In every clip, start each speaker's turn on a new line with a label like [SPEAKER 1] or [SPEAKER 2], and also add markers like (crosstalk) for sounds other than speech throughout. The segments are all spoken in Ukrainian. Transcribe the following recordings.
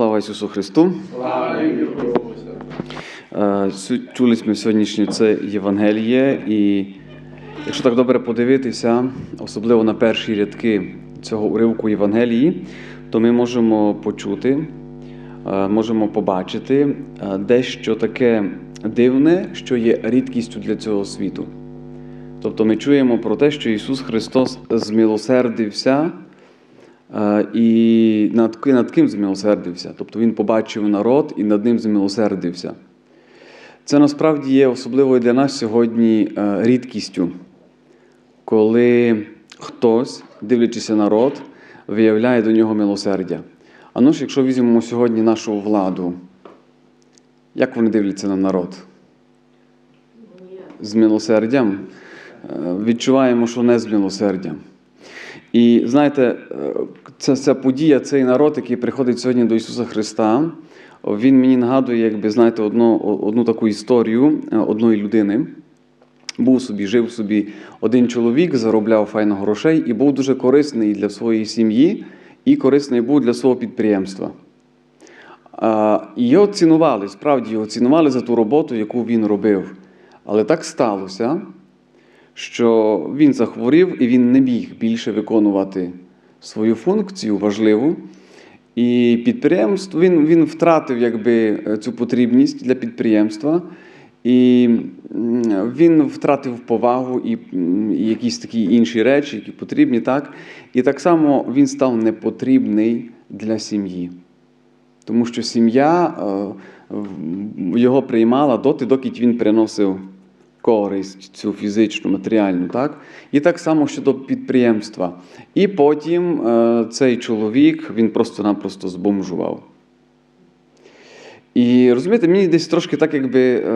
[SPEAKER 1] слава Ісусу Христу! Е, сю- Чули ми сьогоднішнє це Євангеліє, і якщо так добре подивитися, особливо на перші рядки цього уривку Євангелії, то ми можемо почути, е, можемо побачити е, дещо таке дивне, що є рідкістю для цього світу. Тобто ми чуємо про те, що Ісус Христос змилосердився. Е, І над, над ким змилосердився? Тобто він побачив народ і над ним змилосердився. Це насправді є особливою для нас сьогодні е, рідкістю, коли хтось, дивлячись на народ, виявляє до нього милосердя. А ну ж, якщо візьмемо сьогодні нашу владу, як вони дивляться на народ? З милосердям? Е, Відчуваємо, що не з милосердям. І знаєте, е, ця, ця подія, цей народ, який приходить сьогодні до Ісуса Христа, він мені нагадує, якби знаєте, одну, одну таку історію е, одної людини. Був собі, жив собі один чоловік, заробляв файно грошей і був дуже корисний для своєї сім'ї, і корисний був для свого підприємства. Його цінували, справді його цінували за ту роботу, яку він робив. Але так сталося, що він захворів і він не міг більше виконувати свою функцію важливу. І підприємство він, він втратив якби, е, цю потрібність для підприємства, і він втратив повагу і, і якісь такі інші речі, які потрібні, так? І так само він став непотрібний для сім'ї. Тому що сім'я е, його приймала доти, доки він приносив користь цю фізичну, матеріальну, так? І так само щодо підприємства. І потім е, цей чоловік він просто-напросто збомжував. І розумієте, мені десь трошки так якби е,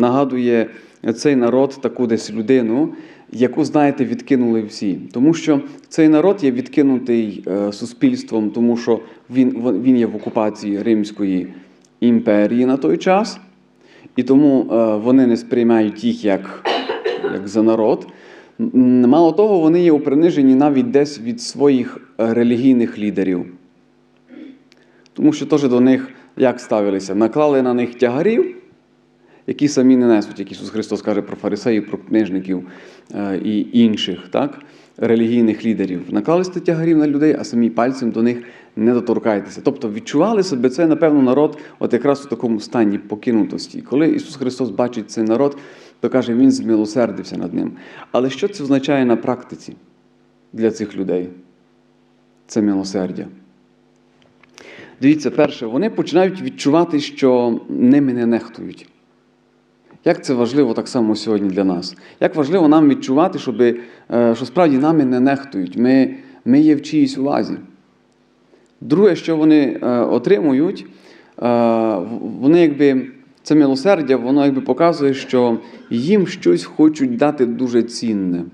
[SPEAKER 1] нагадує цей народ таку десь людину, яку, знаєте, відкинули всі. Тому що цей народ є відкинутий е, суспільством, тому що він, він є в окупації Римської імперії на той час, і тому е, вони не сприймають їх як, як за народ. Мало того, вони є у приниженні навіть десь від своїх е, релігійних лідерів. Тому що теж до них як ставилися? Наклали на них тягарів, які самі не несуть, як Ісус Христос каже про фарисеїв, про книжників е, і інших так, релігійних лідерів. Наклали тягарів на людей, а самі пальцем до них не доторкайтеся. Тобто відчували себе це, напевно, народ от якраз у такому стані покинутості. Коли Ісус Христос бачить цей народ, то каже, Він змилосердився над ним. Але що це означає на практиці для цих людей? Це милосердя. Дивіться, перше, вони починають відчувати, що ними не нехтують. Як це важливо так само сьогодні для нас? Як важливо нам відчувати, щоб, е, що справді нами не нехтують, ми, ми є в чиїсь увазі. Друге, що вони е, отримують, е, вони якби це милосердя, воно якби показує, що їм щось хочуть дати дуже цінне.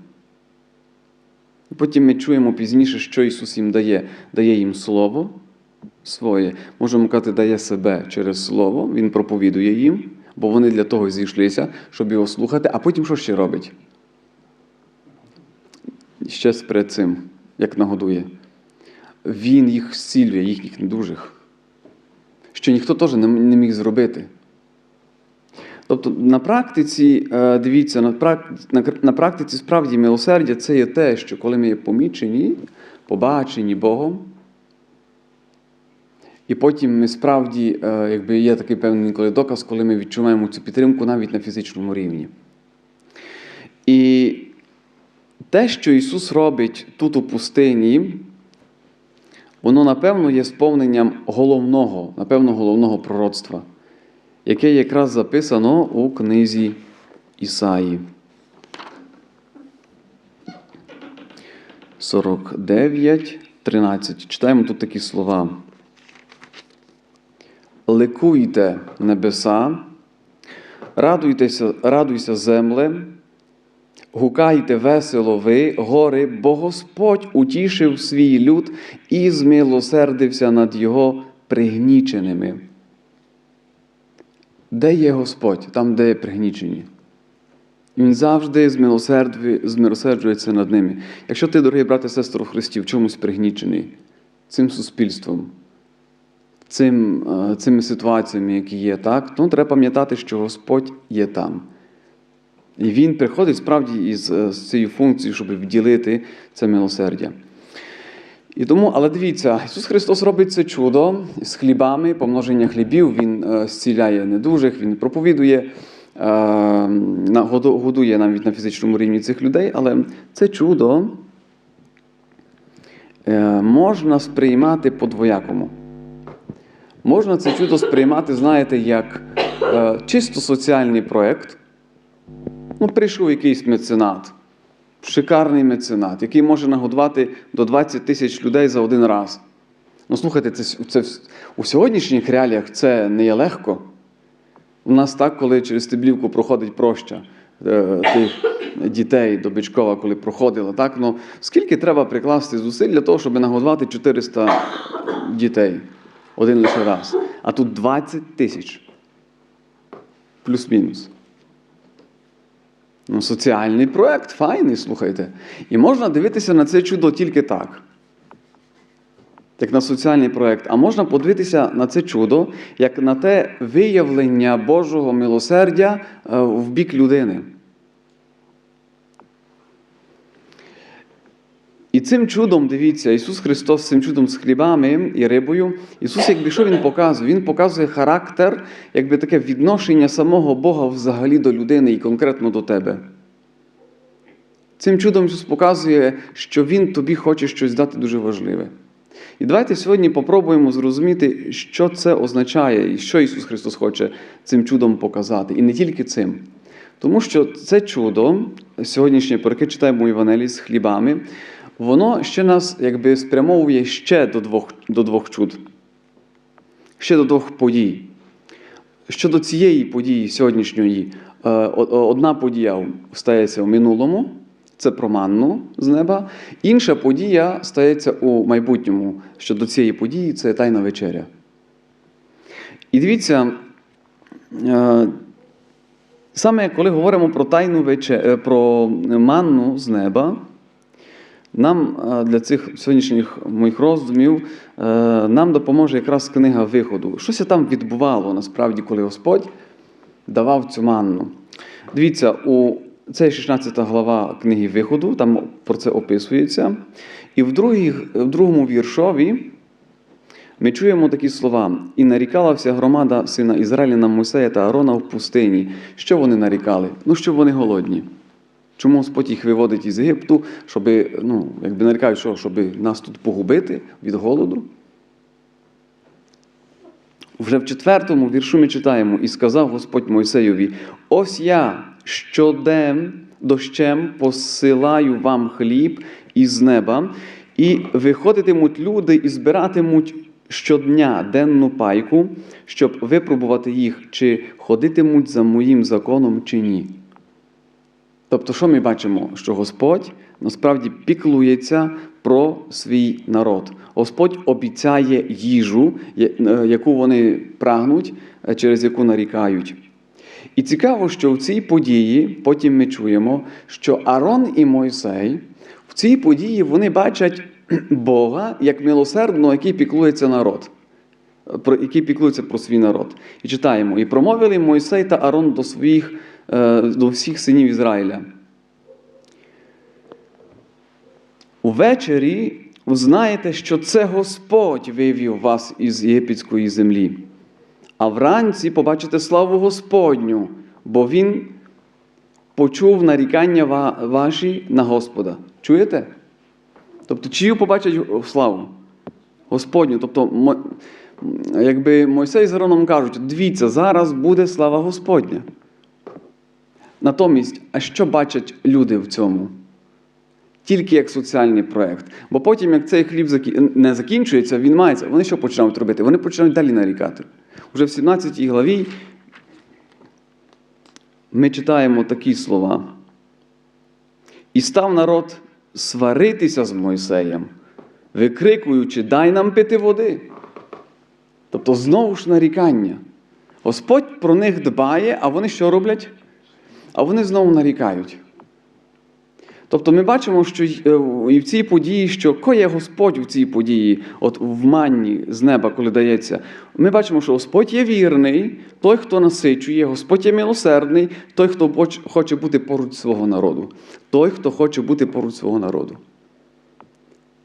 [SPEAKER 1] Потім ми чуємо пізніше, що Ісус їм дає. Дає їм Слово своє. Можемо казати, дає себе через Слово, Він проповідує їм, бо вони для того зійшлися, щоб його слухати, а потім що ще робить? Ще перед цим, як нагодує. Він їх зцілює, їхніх недужих, що ніхто теж не міг зробити. Тобто на практиці, е, дивіться, на практиці справді милосердя це є те, що коли ми є помічені, побачені Богом, і потім ми справді, е, якби є такий певний інколи доказ, коли ми відчуваємо цю підтримку навіть на фізичному рівні. І те, що Ісус робить тут у пустині, воно, напевно, є сповненням головного, напевно, головного пророцтва, яке якраз записано у книзі Ісаї. 49, 13. Читаємо тут такі слова. Ликуйте небеса, радуйтеся, радуйся земле, гукайте весело ви, гори, бо Господь утішив свій люд і змилосердився над його пригніченими. Де є Господь? Там, де є пригнічені. Він завжди змилосерджується над ними. Якщо ти, дорогий брате, сестро в Христі, в чомусь пригнічений цим суспільством, цим, е, цими ситуаціями, які є, так, ну, треба пам'ятати, що Господь є там. І Він приходить справді із е, цією функцією, щоб вділити це милосердя. І тому, але дивіться, Ісус Христос робить це чудо з хлібами, помноження хлібів, Він е, зціляє недужих, Він проповідує, е, годує навіть на фізичному рівні цих людей, але це чудо можна сприймати по-двоякому. Можна це чудо сприймати, знаєте, як чисто соціальний проєкт. Ну, прийшов якийсь меценат, шикарний меценат, який може нагодувати до 20 тисяч людей за один раз. Ну, слухайте, це, це у сьогоднішніх реаліях це не є легко. У нас так, коли через Стеблівку проходить проща е, тих дітей до Бичкова, коли проходила, так? Ну, скільки треба прикласти зусиль для того, щоб нагодувати 400 дітей один лише раз. А тут 20 тисяч. Плюс-мінус. Ну, соціальний проект, файний, слухайте. І можна дивитися на це чудо тільки так. Як на соціальний проект. А можна подивитися на це чудо, як на те виявлення Божого милосердя е, в бік людини. І цим чудом, дивіться, Ісус Христос цим чудом з хлібами і рибою, Ісус, якби що Він показує? Він показує характер, якби таке відношення самого Бога взагалі до людини і конкретно до тебе. Цим чудом Ісус показує, що Він тобі хоче щось дати дуже важливе. І давайте сьогодні попробуємо зрозуміти, що це означає і що Ісус Христос хоче цим чудом показати. І не тільки цим. Тому що це чудо, сьогоднішнє, яке читаємо Євангелії з хлібами, воно ще нас якби спрямовує ще до двох, до двох чуд, ще до двох подій. Щодо цієї події сьогоднішньої, е, одна подія стається в минулому, це про манну з неба. Інша подія стається у майбутньому. Щодо цієї події це Тайна вечеря. І дивіться, е, саме коли говоримо про тайну вечерю, про манну з неба, нам е, для цих сьогоднішніх моїх роздумів е, нам допоможе якраз книга виходу. Щось там відбувало насправді, коли Господь давав цю манну. Дивіться, у це 16 глава книги виходу, там про це описується. І в, другій, в другому віршові ми чуємо такі слова: і нарікала вся громада сина Ізраїля на Мойсея та Аарона в пустині. Що вони нарікали? Ну, що вони голодні. Чому Господь їх виводить із Єгипту, щоб, ну, якби нарікають, що, щоб нас тут погубити від голоду? Вже в четвертому віршу ми читаємо, і сказав Господь Мойсеєві: Ось я щоден дощем посилаю вам хліб із неба, і виходитимуть люди і збиратимуть щодня денну пайку, щоб випробувати їх, чи ходитимуть за моїм законом, чи ні. Тобто, що ми бачимо? Що Господь насправді піклується про свій народ. Господь обіцяє їжу, е, яку вони прагнуть, е, через яку нарікають. І цікаво, що в цій події потім ми чуємо, що Арон і Мойсей в цій події вони бачать (clears throat) Бога як милосердного, який піклується народ, е, який піклується про свій народ. І читаємо: і промовили Мойсей та Арон до своїх до всіх синів Ізраїля. Увечері узнаєте, що це Господь вивів вас із єгипетської землі. А вранці побачите славу Господню, бо Він почув нарікання ваші на Господа. Чуєте? Тобто, чию побачать славу? Господню. Тобто, якби Мойсей з Ароном кажуть, дивіться, зараз буде слава Господня. Натомість, а що бачать люди в цьому? Тільки як соціальний проєкт. Бо потім, як цей хліб не закінчується, він мається. Вони що починають робити? Вони починають далі нарікати. Уже в 17 главі ми читаємо такі слова. І став народ сваритися з Мойсеєм, викрикуючи, дай нам пити води. Тобто знову ж нарікання. Господь про них дбає, а вони що роблять? А вони знову нарікають. Тобто ми бачимо, що е, і в цій події, що коє Господь у цій події, от в манні з неба, коли дається, ми бачимо, що Господь є вірний, той, хто насичує, Господь є милосердний, той, хто хоче бути поруч свого народу. Той, хто хоче бути поруч свого народу.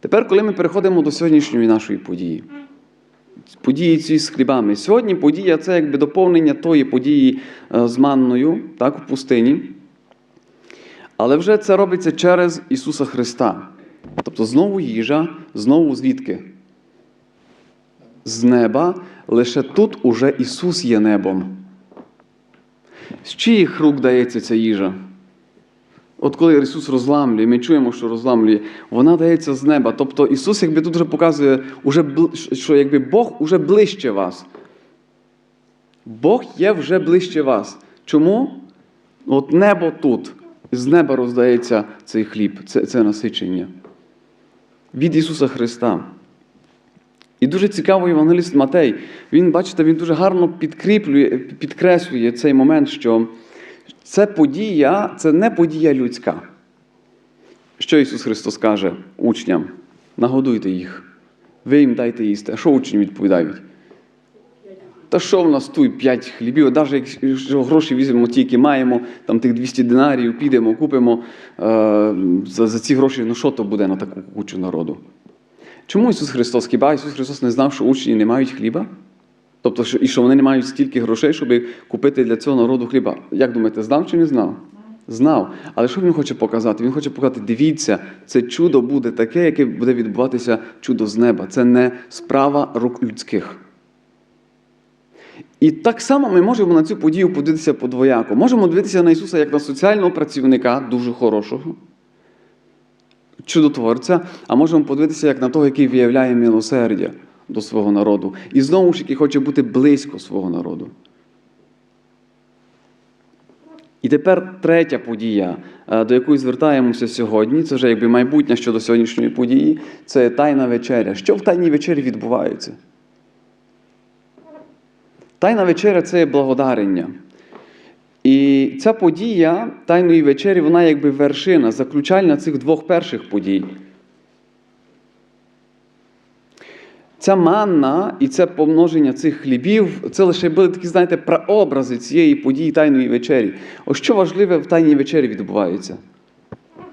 [SPEAKER 1] Тепер, коли ми переходимо до сьогоднішньої нашої події, події ці з хлібами. Сьогодні подія це якби доповнення тої події е, з манною, так, в пустині. Але вже це робиться через Ісуса Христа. Тобто знову їжа, знову звідки? З неба, лише тут уже Ісус є небом. З чиїх рук дається ця їжа? От коли Ісус розламлює, ми чуємо, що розламлює, вона дається з неба. Тобто Ісус якби тут вже показує, уже, що якби Бог уже ближче вас. Бог є вже ближче вас. Чому? От небо тут. З неба роздається цей хліб, це, це насичення. Від Ісуса Христа. І дуже цікаво євангеліст Матей. Він, бачите, він дуже гарно підкріплює, підкреслює цей момент, що це подія, це не подія людська. Що Ісус Христос каже учням? Нагодуйте їх. Ви їм дайте їсти. А що учні відповідають? Та що в нас тут п'ять хлібів? Навіть якщо гроші візьмемо ті, які маємо, там тих 200 динарів, підемо, купимо е, за, за ці гроші, ну що то буде на таку кучу народу? Чому Ісус Христос? Хіба Ісус Христос не знав, що учні не мають хліба? Тобто, що, і що вони не мають стільки грошей, щоб купити для цього народу хліба. Як думаєте, знав чи не знав? Знав. Але що він хоче показати? Він хоче показати, дивіться, це чудо буде таке, яке буде відбуватися чудо з неба. Це не справа рук людських. І так само ми можемо на цю подію подивитися подвояко. Можемо дивитися на Ісуса як на соціального працівника, дуже хорошого, чудотворця, а можемо подивитися як на того, який виявляє милосердя до свого народу. І знову ж який хоче бути близько свого народу. І тепер третя подія, е, до якої звертаємося сьогодні, це вже якби майбутнє щодо сьогоднішньої події, це Тайна вечеря. Що в Тайній вечері відбувається? Тайна вечеря це благодарення. І ця подія Тайної вечері, вона якби вершина, заключальна цих двох перших подій. Ця манна і це помноження цих хлібів, це лише були такі, знаєте, прообрази цієї події Тайної вечері. Ось що важливе в Тайній вечері відбувається?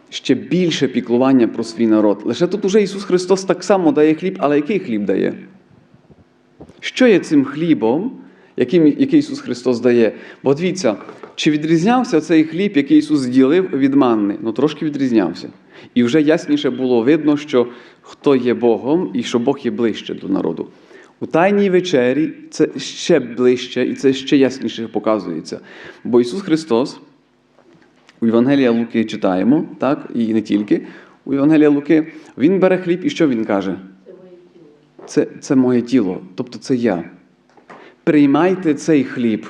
[SPEAKER 1] Ще більше піклування про свій народ. Лише тут уже Ісус Христос так само дає хліб, але який хліб дає? Що є цим хлібом, яким, який Ісус Христос дає? Бо дивіться, чи відрізнявся цей хліб, який Ісус ділив від манни? Ну трошки відрізнявся. І вже ясніше було видно, що хто є Богом і що Бог є ближче до народу. У Тайній вечері це ще ближче і це ще ясніше показується. Бо Ісус Христос у Євангелія Луки читаємо, так, і не тільки. У Євангелія Луки Він бере хліб і що Він каже? Це, це моє тіло, тобто це я. Приймайте цей хліб.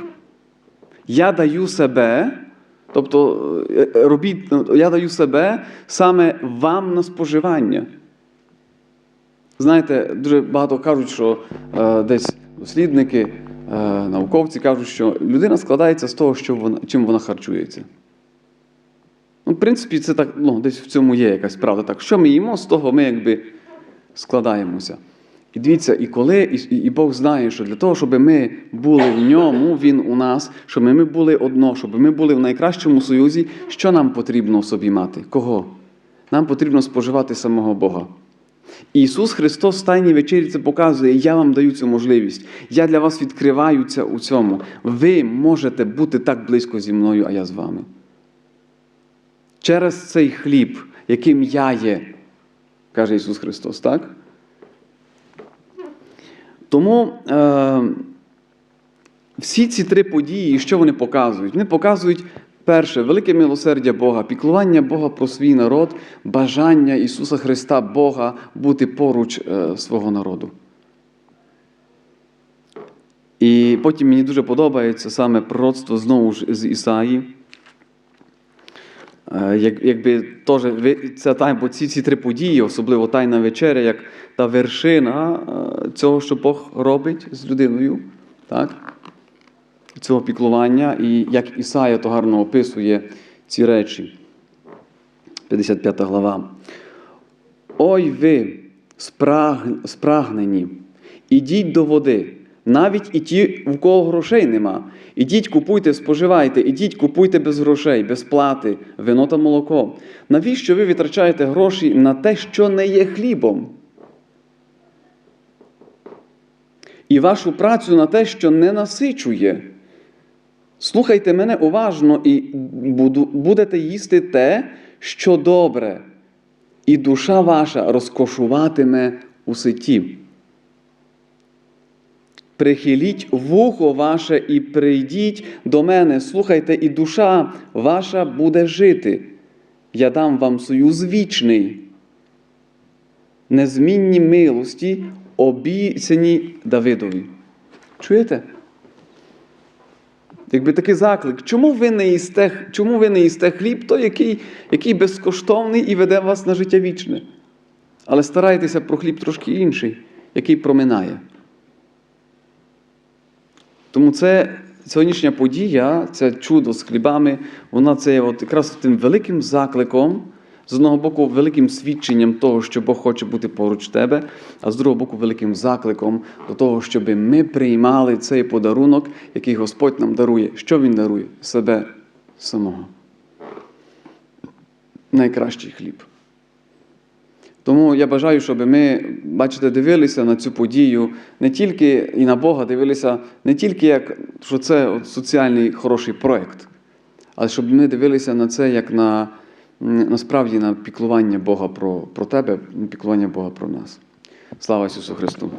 [SPEAKER 1] Я даю себе, тобто е, е, робіть, ну, я даю себе саме вам на споживання. Знаєте, дуже багато кажуть, що е, десь дослідники, е, науковці кажуть, що людина складається з того, що вона, чим вона харчується. Ну, в принципі, це так, ну, десь в цьому є якась правда. Так, що ми їмо, з того ми якби складаємося. І дивіться, і коли і, і Бог знає, що для того, щоб ми були в ньому, Він у нас, щоб ми були одно, щоб ми були в найкращому союзі, що нам потрібно в собі мати? Кого? Нам потрібно споживати самого Бога. Ісус Христос в Тайній вечері це показує, я вам даю цю можливість. Я для вас відкриваю це у цьому. Ви можете бути так близько зі мною, а я з вами. Через цей хліб, яким я є, каже Ісус Христос, так? Тому е, всі ці три події, що вони показують? Вони показують перше, велике милосердя Бога, піклування Бога про свій народ, бажання Ісуса Христа, Бога бути поруч е, свого народу. І потім мені дуже подобається саме пророцтво знову ж з Ісаї. Е, Як, якби теж ви- ця бо ці, ці три події, особливо Тайна вечеря, як та вершина е, цього, що Бог робить з людиною, так? цього піклування, і як Ісая то гарно описує ці речі. 55 глава. Ой ви, спрагнені, ідіть до води, навіть і ті, в кого грошей нема. Ідіть, купуйте, споживайте, ідіть, купуйте без грошей, без плати, вино та молоко. Навіщо ви витрачаєте гроші на те, що не є хлібом? І вашу працю на те, що не насичує. Слухайте мене уважно і будете їсти те, що добре, і душа ваша розкошуватиме у ситі. Прихиліть вухо ваше і прийдіть до мене, слухайте, і душа ваша буде жити. Я дам вам союз вічний, незмінні милості, обіцяні Давидові. Чуєте? Якби такий заклик, чому ви не їсте, чому ви не їсте хліб, той, який, який безкоштовний і веде вас на життя вічне? Але старайтеся про хліб трошки інший, який проминає. Тому це сьогоднішня подія, це чудо з хлібами, вона це є от якраз тим великим закликом, з одного боку, великим свідченням того, що Бог хоче бути поруч тебе, а з другого боку, великим закликом до того, щоб ми приймали цей подарунок, який Господь нам дарує. Що Він дарує? Себе самого. Найкращий хліб. Тому я бажаю, щоб ми, бачите, дивилися на цю подію не тільки і на Бога дивилися не тільки як що це соціальний хороший проєкт, але щоб ми дивилися на це як на насправді на піклування Бога про, про тебе, піклування Бога про нас. Слава Ісусу Христу!